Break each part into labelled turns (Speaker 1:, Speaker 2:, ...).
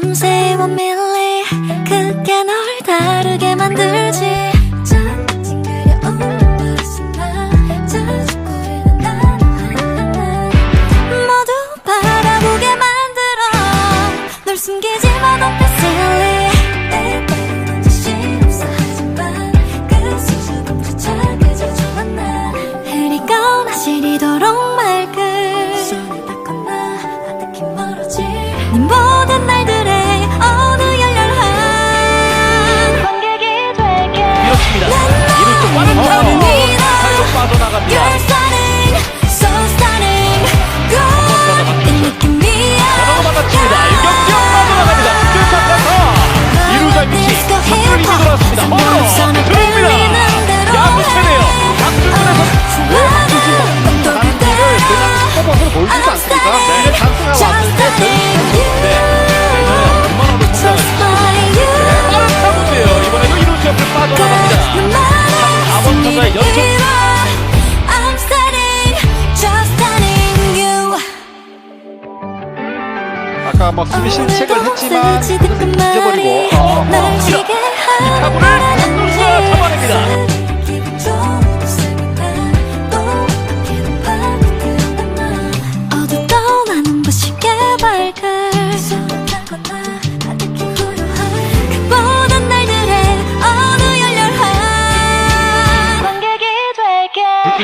Speaker 1: 틈새 못 밀리 그게 널 닮아.
Speaker 2: 막
Speaker 3: 수비 실책을 했지만 그것을 잊어버리고 어, 어.
Speaker 2: 이타구를 한돌수가 잡아냅니다.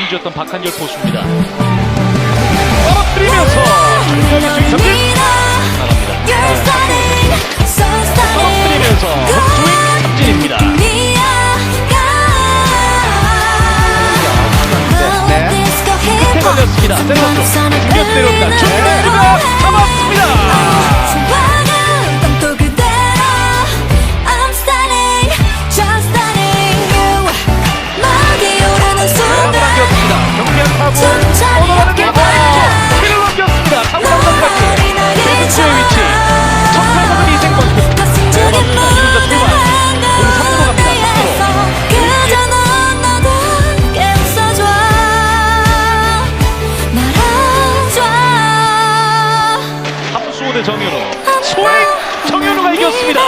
Speaker 2: 던졌던 박한결 포수입니다. だゼロと寄ってるんだちょっと 대 정윤호. 소행 정윤호가 이겼습니다.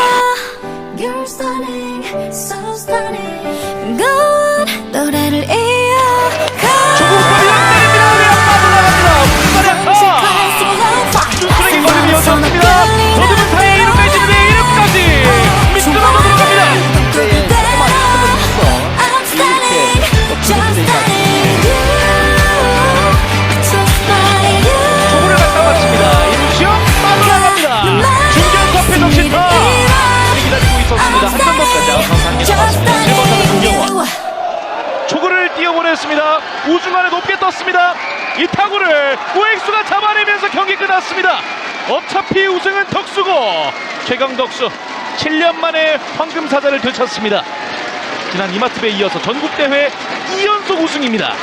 Speaker 2: 떴습니다. 우중간에 높게 떴습니다. 이 타구를 우익수가 잡아내면서 경기 끝났습니다. 어차피 우승은 덕수고 최강 덕수 7년 만에 황금사자를 되찾습니다. 지난 이마트에 이어서 전국대회 2연속 우승입니다.